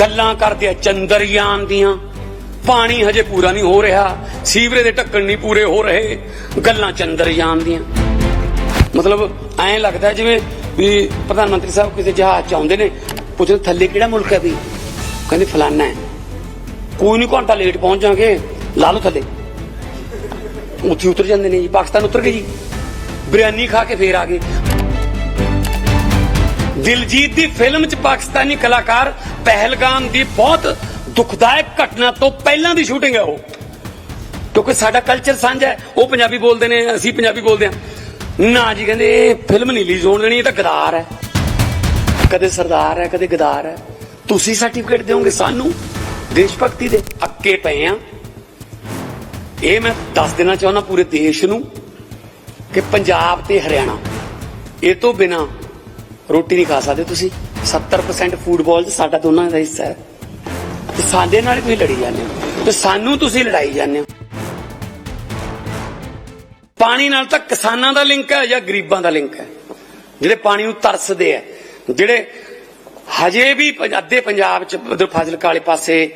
ਗੱਲਾਂ ਕਰਦੇ ਆ, ਚੰਦਰਯਾਨ ਦੀਆਂ। ਪਾਣੀ ਹਜੇ ਪੂਰਾ ਨਹੀਂ ਹੋ ਰਿਹਾ ਸੀਵਰੇ ਦੇ ਢੱਕਣ ਨਹੀਂ ਪੂਰੇ ਹੋ ਰਹੇ, ਗੱਲਾਂ ਚੰਦਰਯਾਨ ਦੀਆਂ। ਮਤਲਬ ਐਂ ਲੱਗਦਾ ਜਿਵੇਂ ਵੀ ਪ੍ਰਧਾਨ ਮੰਤਰੀ ਸਾਹਿਬ ਕਿਸੇ ਜਹਾਜ਼ ਚ ਆਉਂਦੇ ਨੇ, ਪੁੱਛਦੇ ਥੱਲੇ ਕਿਹੜਾ ਮੁਲਕ ਹੈ ਵੀ? ਕਹਿੰਦੇ ਫਲਾਨਾ ਹੈ। ਕੋਈ ਨਹੀਂ ਘੰਟਾ ਲੇਟ ਪਹੁੰਚ ਜਾਗੇ ਲਾ ਲਓ ਥੱਲੇ। ਉੱਥੇ ਉਤਰ ਜਾਂਦੇ ਨੇ ਜੀ, ਪਾਕਿਸਤਾਨ ਉਤਰ ਗਏ ਜੀ। ਬਿਰਿਆਨੀ ਖਾ ਕੇ ਫੇਰ ਆ ਗਏ। ਦਿਲਜੀਤ ਦੀ ਫਿਲਮ 'ਚ ਪਾਕਿਸਤਾਨੀ ਕਲਾਕਾਰ ਪਹਿਲਗਾਮ ਦੀ ਬਹੁਤ ਦੁਖਦਾਇਕ ਘਟਨਾ ਤੋਂ ਪਹਿਲਾਂ ਦੀ ਸ਼ੂਟਿੰਗ ਹੈ ਉਹ। ਕਿਉਂਕਿ ਸਾਡਾ ਕਲਚਰ ਸਾਂਝਾ ਹੈ। ਉਹ ਪੰਜਾਬੀ ਬੋਲਦੇ ਨੇ, ਅਸੀਂ ਪੰਜਾਬੀ ਬੋਲਦੇ ਹਾਂ। ਨਾ ਜੀ ਕਹਿੰਦੇ, ਇਹ ਫਿਲਮ ਨਹੀਂ ਰਿਲੀਜ਼ ਹੋਣ ਦੇਣੀ, ਇਹ ਤਾਂ ਗਦਾਰ ਹੈ। ਕਦੇ ਸਰਦਾਰ ਹੈ, ਕਦੇ ਗਦਾਰ ਹੈ। ਤੁਸੀਂ ਸਰਟੀਫਿਕੇਟ ਦਿਓਗੇ ਸਾਨੂੰ ਦੇਸ਼ ਭਗਤੀ ਦੇ ਅੱਕੇ ਪਏ ਆ ਇਹ ਮੈਂ ਦੱਸ ਦੇਣਾ ਚਾਹੁੰਦਾ ਪੂਰੇ ਦੇਸ਼ ਨੂੰ ਕਿ ਪੰਜਾਬ ਤੇ ਹਰਿਆਣਾ, ਇਹ ਤੋਂ ਬਿਨਾ ਰੋਟੀ ਨਹੀਂ ਖਾ ਸਕਦੇ ਤੁਸੀਂ। 70% ਫੂਟਬਾਲ 'ਚ ਸਾਡਾ ਦੋਨਾਂ ਦਾ ਹਿੱਸਾ ਹੈ। ਤੇ ਸਾਡੇ ਨਾਲ ਤੁਸੀਂ ਲੜੀ ਜਾਂਦੇ ਹੋ। ਤੇ ਸਾਨੂੰ ਤੁਸੀਂ ਲੜਾਈ ਜਾਂਦੇ ਹੋ। ਪਾਣੀ ਨਾਲ ਤਾਂ ਕਿਸਾਨਾਂ ਦਾ ਲਿੰਕ ਹੈ ਜਾਂ ਗਰੀਬਾਂ ਦਾ ਲਿੰਕ ਹੈ? ਜਿਹੜੇ ਪਾਣੀ ਨੂੰ ਤਰਸਦੇ ਆ ਜਿਹੜੇ ਹਜੇ ਵੀ ਅੱਧੇ ਪੰਜਾਬ ਚ ਉਧਰ ਫਾਜ਼ਿਲਕਾ ਵਾਲੇ ਪਾਸੇ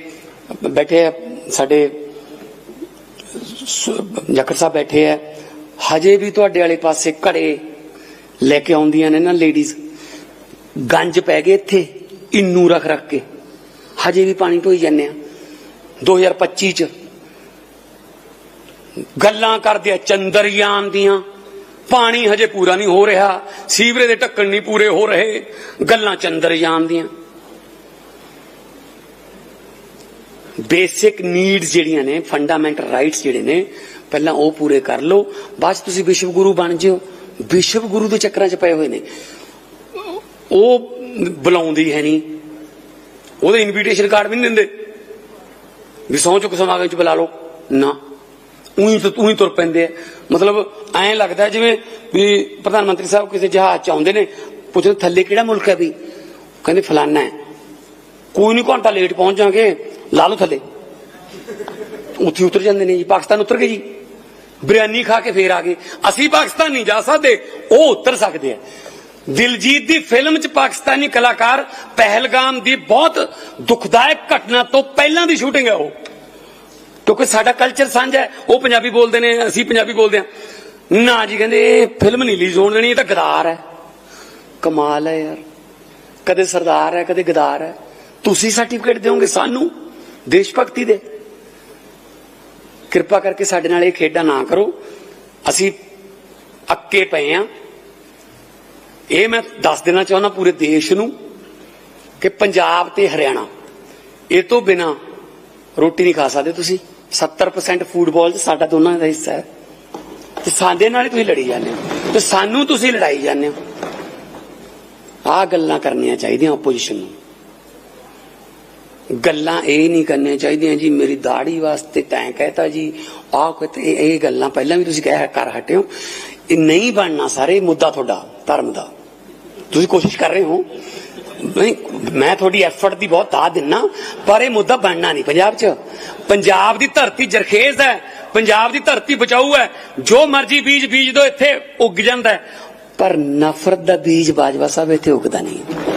ਬੈਠੇ ਆ ਸਾਡੇ ਸ- ਸਾਹਿਬ ਬੈਠੇ ਆ ਹਜੇ ਵੀ ਤੁਹਾਡੇ ਵਾਲੇ ਪਾਸੇ ਘੜੇ ਲੈ ਕੇ ਆਉਂਦੀਆਂ ਨੇ ਨਾ ਲੇਡੀਜ਼ ਗੰਜ ਪੈ ਗਏ ਇੱਥੇ, ਇੰਨੂ ਰੱਖ ਰੱਖ ਕੇ। ਹਜੇ ਵੀ ਪਾਣੀ ਢੋਈ ਜਾਂਦੇ ਆ 2025 ਚ ਗੱਲਾਂ ਕਰਦੇ ਆ, ਚੰਦਰਯਾਨ ਦੀਆਂ। ਪਾਣੀ ਹਜੇ ਪੂਰਾ ਨਹੀਂ ਹੋ ਰਿਹਾ ਸੀਵਰੇ ਦੇ ਢੱਕਣ ਨਹੀਂ ਪੂਰੇ ਹੋ ਰਹੇ। ਗੱਲਾਂ ਚੰਦਰਯਾਨ ਦੀਆਂ। ਬੇਸਿਕ ਨੀਡਸ ਜਿਹੜੀਆਂ ਨੇ, ਫੰਡਾਮੈਂਟਲ ਰਾਈਟਸ ਜਿਹੜੇ ਨੇ, ਪਹਿਲਾਂ ਉਹ ਪੂਰੇ ਕਰ ਲਓ। ਬਾਅਦ ਤੁਸੀਂ ਵਿਸ਼ਵ ਗੁਰੂ ਬਣ ਜਿਓ। ਵਿਸ਼ਵ ਗੁਰੂ ਦੇ ਚੱਕਰਾਂ 'ਚ ਪਏ ਹੋਏ ਨੇ। ਉਹ ਬੁਲਾਉਂਦੀ ਹੈ ਨਹੀਂ। ਉਹਦੇ ਇਨਵੀਟੇਸ਼ਨ ਕਾਰਡ ਵੀ ਨਹੀਂ ਦਿੰਦੇ। ਵੀ ਸਹੁੰ ਚੁੱਕ ਸਮਾਗਮ 'ਚ ਬੁਲਾ ਲਓ। ਨਾ। ਉਹੀ ਤਾਂ ਉਹੀ ਤੁਰ ਪੈਂਦੇ ਆ। ਮਤਲਬ ਐਂ ਲੱਗਦਾ ਜਿਵੇਂ ਵੀ ਪ੍ਰਧਾਨ ਮੰਤਰੀ ਸਾਹਿਬ ਕਿਸੇ ਜਹਾਜ਼ 'ਚ ਆਉਂਦੇ ਨੇ, ਪੁੱਛਦੇ ਥੱਲੇ ਕਿਹੜਾ ਮੁਲਕ ਹੈ ਵੀ? ਕਹਿੰਦੇ ਫਲਾਨਾ ਹੈ। ਕੋਈ ਨਹੀਂ ਘੰਟਾ ਲੇਟ ਪਹੁੰਚ ਜਾਗੇ ਲਾ ਲਓ ਥੱਲੇ। ਉੱਥੇ ਉਤਰ ਜਾਂਦੇ ਨੇ ਜੀ। ਪਾਕਿਸਤਾਨ ਉਤਰ ਗਏ ਜੀ। ਬਿਰਿਆਨੀ ਖਾ ਕੇ ਫੇਰ ਆ ਗਏ। ਅਸੀਂ ਪਾਕਿਸਤਾਨ ਨਹੀਂ ਜਾ ਸਕਦੇ, ਉਹ ਉਤਰ ਸਕਦੇ ਆ। ਦਿਲਜੀਤ ਦੀ ਫਿਲਮ 'ਚ ਪਾਕਿਸਤਾਨੀ ਕਲਾਕਾਰ ਪਹਿਲਗਾਮ ਦੀ ਬਹੁਤ ਦੁਖਦਾਇਕ ਘਟਨਾ ਤੋਂ ਪਹਿਲਾਂ ਦੀ ਸ਼ੂਟਿੰਗ ਹੈ ਉਹ। ਕਿਉਂਕਿ ਸਾਡਾ ਕਲਚਰ ਸਾਂਝਾ ਹੈ। ਉਹ ਪੰਜਾਬੀ ਬੋਲਦੇ ਨੇ, ਅਸੀਂ ਪੰਜਾਬੀ ਬੋਲਦੇ ਹਾਂ। ਨਾ ਜੀ, ਕਹਿੰਦੇ ਇਹ ਫਿਲਮ ਨਹੀਂ ਰਿਲੀਜ਼ ਹੋਣ ਦੇਣੀ, ਇਹ ਤਾਂ ਗਦਾਰ ਹੈ। ਕਮਾਲ ਹੈ ਯਾਰ। ਕਦੇ ਸਰਦਾਰ ਹੈ, ਕਦੇ ਗਦਾਰ ਹੈ। ਤੁਸੀਂ ਸਰਟੀਫਿਕੇਟ ਦਿਓਗੇ ਸਾਨੂੰ, ਦੇਸ਼ ਭਗਤੀ ਦੇ। ਕਿਰਪਾ ਕਰਕੇ ਸਾਡੇ ਨਾਲ ਇਹ ਖੇਡਾਂ ਨਾ ਕਰੋ। ਅਸੀਂ ਅੱਕੇ ਪਏ ਆ ਇਹ ਮੈਂ ਦੱਸ ਦੇਣਾ ਚਾਹੁੰਦਾ ਪੂਰੇ ਦੇਸ਼ ਨੂੰ ਕਿ ਪੰਜਾਬ ਤੇ ਹਰਿਆਣਾ, ਇਹ ਤੋਂ ਬਿਨਾ ਰੋਟੀ ਨਹੀਂ ਖਾ ਸਕਦੇ ਤੁਸੀਂ। 70% ਫੂਟਬਾਲ 'ਚ ਸਾਡਾ ਦੋਨਾਂ ਦਾ ਹਿੱਸਾ ਹੈ। ਤੇ ਸਾਡੇ ਨਾਲ ਤੁਸੀਂ ਲੜੀ ਜਾਂਦੇ ਹੋ। ਤੇ ਸਾਨੂੰ ਤੁਸੀਂ ਲੜਾਈ ਜਾਂਦੇ ਹੋ। ਆਹ ਗੱਲਾਂ ਕਰਨੀਆਂ ਚਾਹੀਦੀਆਂ ਆਪੋਜੀਸ਼ਨ ਨੂੰ। ਗੱਲਾਂ ਇਹ ਨਹੀਂ ਕਰਨੀਆਂ ਚਾਹੀਦੀਆਂ ਜੀ, ਮੇਰੀ ਦਾੜੀ ਵਾਸਤੇ ਤੈਂ ਕਹਿਤਾ ਜੀ। ਆਹ ਇਹ ਗੱਲਾਂ ਪਹਿਲਾਂ ਵੀ ਤੁਸੀਂ ਕਹਿ ਕਰ ਹਟਿਓ ਇਹ ਨਹੀਂ ਬਣਨਾ ਸਾਰੇ ਮੁੱਦਾ ਤੁਹਾਡਾ, ਧਰਮ ਦਾ। ਤੁਸੀਂ ਕੋਸ਼ਿਸ਼ ਕਰ ਰਹੇ ਹੋ। ਨਹੀਂ, ਮੈਂ ਤੁਹਾਡੀ ਐਫਰਟ ਦੀ ਬਹੁਤ ਤਾਦ ਦਿੰਨਾ, ਪਰ ਇਹ ਮੁੱਦਾ ਬਣਨਾ ਨਹੀਂ ਪੰਜਾਬ 'ਚ। ਪੰਜਾਬ ਦੀ ਧਰਤੀ ਜਰਖੇਜ਼ ਹੈ, ਪੰਜਾਬ ਦੀ ਧਰਤੀ ਬਚਾਊ ਹੈ। ਜੋ ਮਰਜ਼ੀ ਬੀਜ ਬੀਜ ਦੋ, ਇੱਥੇ ਉੱਗ ਜਾਂਦਾ ਪਰ ਨਫ਼ਰਤ ਦਾ ਬੀਜ ਬਾਜਵਾ ਸਾਹਿਬ ਇੱਥੇ ਉੱਗਦਾ ਨਹੀਂ।